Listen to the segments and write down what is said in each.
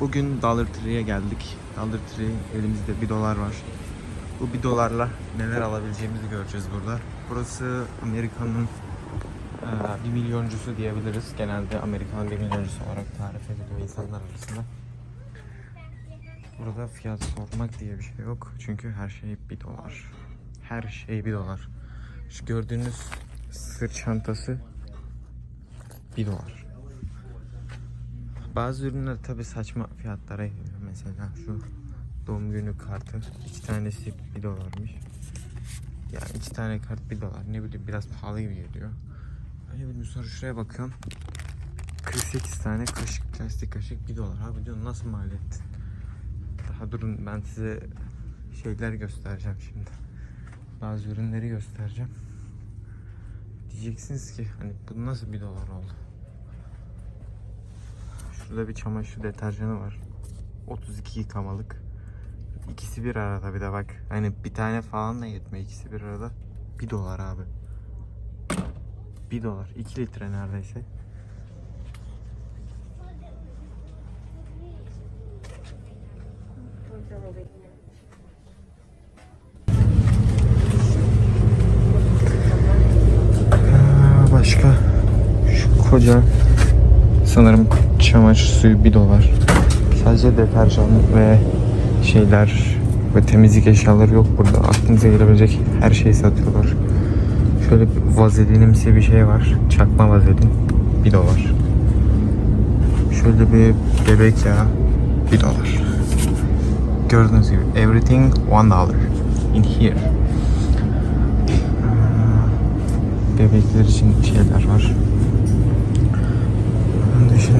Bugün Dollar Tree'ye geldik. Dollar Tree elimizde 1 dolar var. Bu 1 dolarla neler alabileceğimizi göreceğiz burada. Burası Amerika'nın eee, bir milyoncusu diyebiliriz. Genelde Amerika'nın bir milyoncusu olarak tarif ediliyor insanlar arasında. Burada fiyat sormak diye bir şey yok. Çünkü her şey 1 dolar. Her şey 1 dolar. Şu gördüğünüz sırt çantası 1 dolar. Bazı ürünler tabi saçma fiyatlara geliyor. Mesela şu doğum günü kartı iki tanesi 1 dolarmış. Yani iki tane kart 1 dolar. Ne bileyim biraz pahalı gibi geliyor. Ne bileyim sonra şuraya bakıyorum. 48 tane kaşık, plastik kaşık 1 dolar. Abi diyorum nasıl maliyet? Daha durun ben size şeyler göstereceğim şimdi. Bazı ürünleri göstereceğim. Diyeceksiniz ki hani bu nasıl 1 dolar oldu? Şurada bir çamaşır deterjanı var. 32 yıkamalık. İkisi bir arada bir de bak. Hani bir tane falan da yetmiyor. İkisi bir arada. 1 dolar abi. 1 dolar. 2 litre neredeyse. Başka şu koca sanırım çamaşır suyu 1 dolar. Sadece deterjan ve şeyler ve temizlik eşyaları yok burada. Aklınıza gelebilecek her şeyi satıyorlar. Şöyle bir vazelinimsi bir şey var. Çakma vazelin 1 dolar. Şöyle bir bebek yağı 1 dolar. Gördüğünüz gibi everything 1 dollar in here. Bebekler için şeyler var.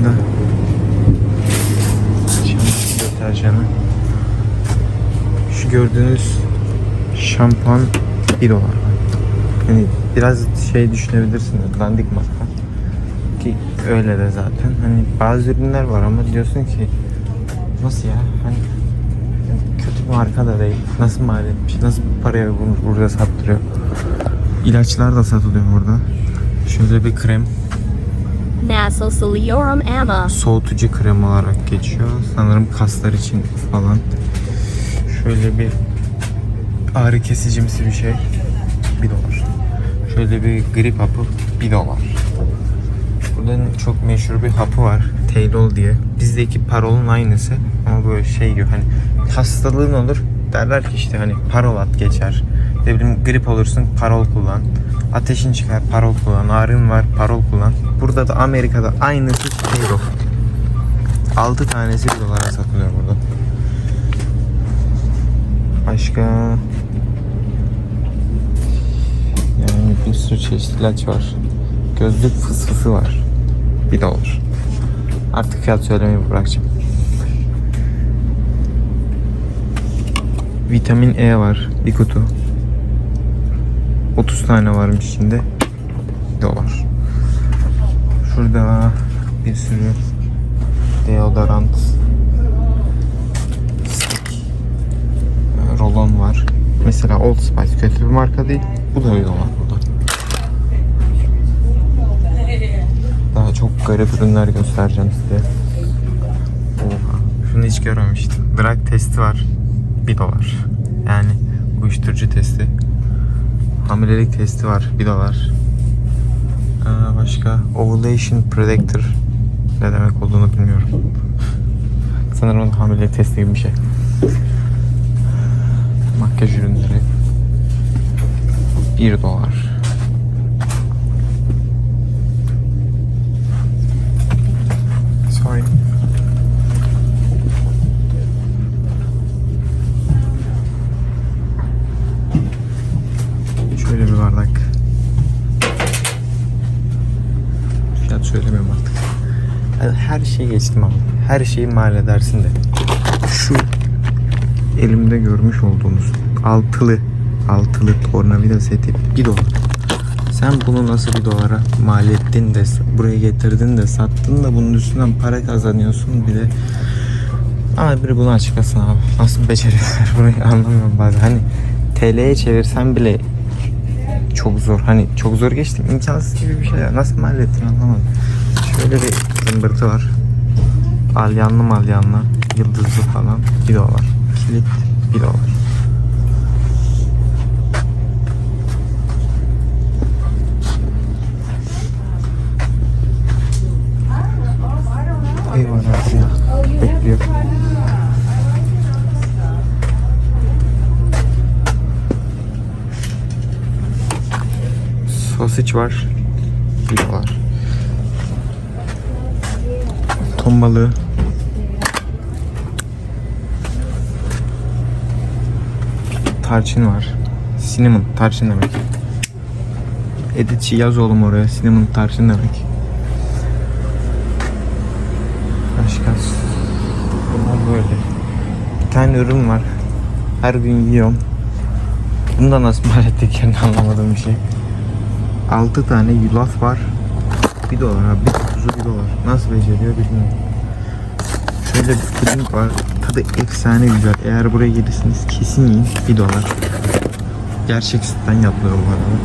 Dışında çamaşır deterjanı. Şu gördüğünüz şampuan 1 dolar. Yani biraz şey düşünebilirsiniz. Dandik marka. Ki öyle de zaten. Hani bazı ürünler var ama diyorsun ki nasıl ya? Hani kötü bir marka da değil. Nasıl mal etmiş? Nasıl paraya bunu burada sattırıyor? İlaçlar da satılıyor burada. Şöyle bir krem. Nasociliorum ama. soğutucu krem olarak geçiyor. Sanırım kaslar için falan. Şöyle bir ağrı kesicimsi bir şey. 1 dolar. Şöyle bir grip hapı 1 dolar. Buradan çok meşhur bir hapı var. Taylol diye. Bizdeki parolun aynısı. Ama böyle şey gibi hani hastalığın olur derler ki işte hani parol at geçer. Ne bileyim grip olursun parol kullan. Ateşin çıkar parol kullan. Ağrın var parol kullan. Burada da Amerika'da aynısı Taylol. 6 tanesi 1 dolara satılıyor burada. Başka yani bir sürü çeşitli ilaç var. Gözlük fısfısı var. 1 dolar. Artık fiyat söylemeyi bırakacağım. Vitamin E var. Bir kutu. 30 tane varmış içinde. 1 dolar. Şurada bir sürü deodorant stick rolon var. Mesela Old Spice kötü bir marka değil. Bu da 1 dolar burada. Daha çok garip ürünler göstereceğim size. Oha. Şunu hiç görmemiştim. Drug testi var. 1 dolar. Yani uyuşturucu testi. Hamilelik testi var. 1 dolar. Aa, başka ovulation predictor ne demek olduğunu bilmiyorum. Sanırım hamilelik testi gibi bir şey. Makyaj ürünleri 1 dolar. Bardak. Fiyat söylemiyorum artık. Her şeyi geçtim abi. Her şeyi mal edersin de. Şu elimde görmüş olduğunuz altılı altılı tornavida seti 1 dolar. Sen bunu nasıl bir dolara mal ettin de buraya getirdin de sattın da bunun üstünden para kazanıyorsun bir de ama biri bunu açıklasın abi. Nasıl beceriyorlar burayı anlamıyorum bazen. Hani TL'ye çevirsen bile çok zor. Hani çok zor geçtim. imkansız gibi bir şey ya. Nasıl mal ettin anlamadım. Şöyle bir zımbırtı var. Alyanlı malyanlı. Yıldızlı falan. 2 dolar. Kilit 1 dolar. Eyvah abi ya. Bekliyor. Sausage var. 1 dolar. Ton balığı. Tarçın var. Cinnamon, tarçın demek. Editçi yaz oğlum oraya. Cinnamon, tarçın demek. Başka? Bunlar böyle. Bir tane ürün var. Her gün yiyorum. Bunu da nasıl mal ettiklerini anlamadığım bir şey. 6 tane yulaf var. 1 dolar abi. Bir kutusu 1 dolar. Nasıl beceriyor bilmiyorum. Şöyle bir puding var. Tadı efsane güzel. Eğer buraya gelirsiniz kesin yiyin. 1 dolar. Gerçek sütten yapılıyor bu arada.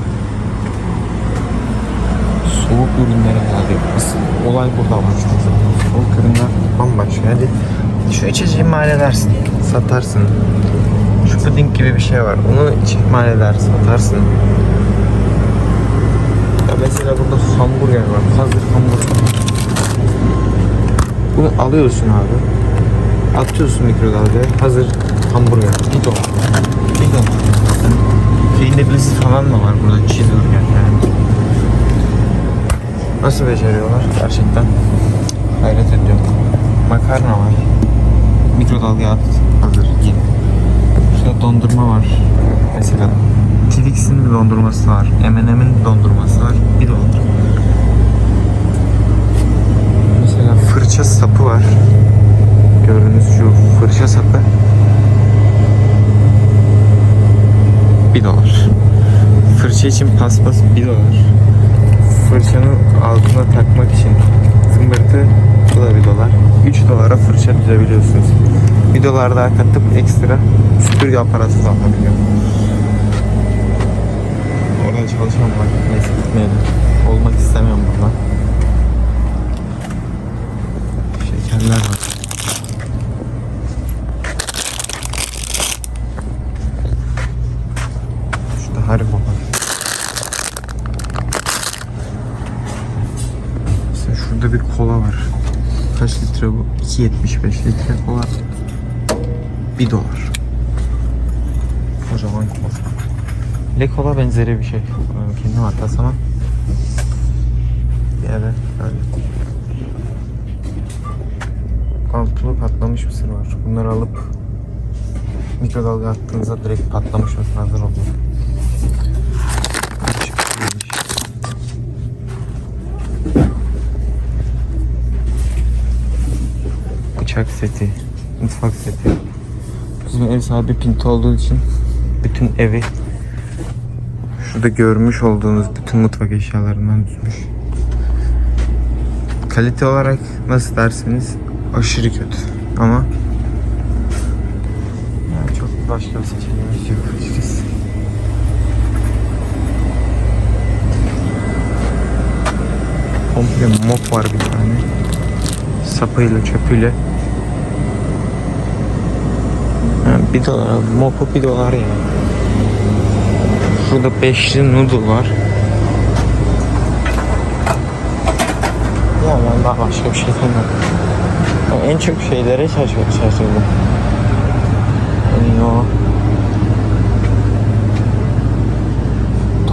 Soğuk ürünlere geldi. Asıl olay burada başlıyor zaten. Soğuk ürünler bambaşka. Hadi şu içeceği mal edersin. Satarsın. Şu puding gibi bir şey var. Onu içip mal edersin. Satarsın. Ya mesela burada hamburger var. Hazır hamburger. Bunu alıyorsun abi. Atıyorsun mikrodalgaya. Hazır hamburger. Bir dolar. Bir dolar. Peynirlisi falan da var burada. Cheeseburger yani. Nasıl beceriyorlar gerçekten? Hayret ediyorum. Makarna var. Mikrodalgaya at. Hazır. Ye. Şurada dondurma var. Mesela Twix'in bir dondurması var. M&M'in dondurması var. Bir dolar. Mesela fırça sapı var. Gördüğünüz şu fırça sapı. Bir dolar. Fırça için paspas bir dolar. Fırçanın altına takmak için zımbırtı bu da bir dolar. 3 dolara fırça düzebiliyorsunuz. Bir dolar daha katıp ekstra süpürge aparatı da alabiliyor. Orada çalışan var. Neyse gitmeyelim. Olmak istemiyorum burada. Şekerler var. Şurada Haribo var. Mesela şurada bir kola var. Kaç litre bu? 2.75 litre kola. 1 dolar. Kocaman kola. Le kola benzeri bir şey. Kendim hatası ama. Bir yere böyle. Altını patlamış mısır var. Bunları alıp mikrodalga attığınızda direkt patlamış mısır hazır oluyor. Bıçak seti, mutfak seti. Bizim ev sahibi pinto olduğu için bütün evi şurada görmüş olduğunuz bütün mutfak eşyalarından düzmüş. Kalite olarak nasıl derseniz aşırı kötü ama yani çok başka bir seçeneğimiz yok açıkçası. Komple mop var bir tane. Sapıyla çöpüyle. Yani bir dolar. Mopu bir dolar yani. Şurada beşli noodle var. Ben daha başka bir şey demiyorum. Yani en çok şeylere şaşırdım. şaşırdım. Yani o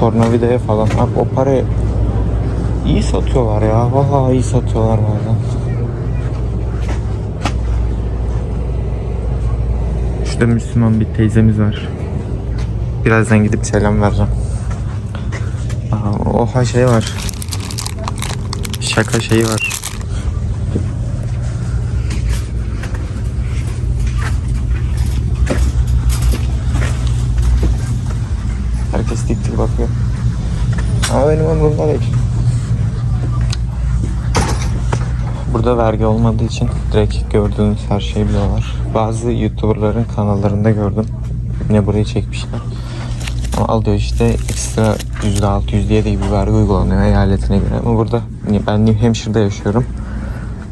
tornavidaya falan. Abi o parayı iyi satıyorlar ya. Vallahi iyi satıyorlar bazen. Şurada Müslüman bir teyzemiz var. Birazdan gidip selam vereceğim. Aa, oha şey var. Şaka şeyi var. Dik bakıyor. Ama benim umurumda değil. Burada vergi olmadığı için direkt gördüğünüz her şeyi biliyorlar. Bazı YouTuber'ların kanallarında gördüm. Yine burayı çekmişler. Ama alıyor işte ekstra %6, %7 gibi vergi uygulanıyor eyaletine göre. Ama burada ben New Hampshire'da yaşıyorum.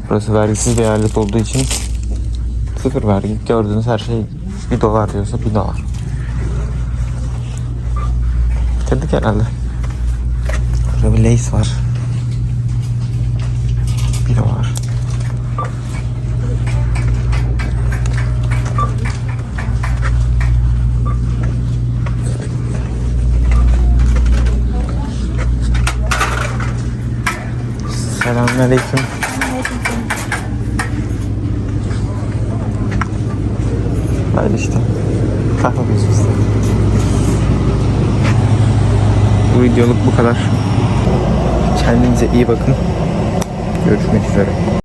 Burası vergisiz bir eyalet olduğu için sıfır vergi. Gördüğünüz her şey bir dolar diyorsa bir dolar. Bitirdik herhalde. Burada bir lace var. Bir dolar. Selamünaleyküm. Öyle işte. Kahve biz Bu videoluk bu kadar. Kendinize iyi bakın. Görüşmek üzere.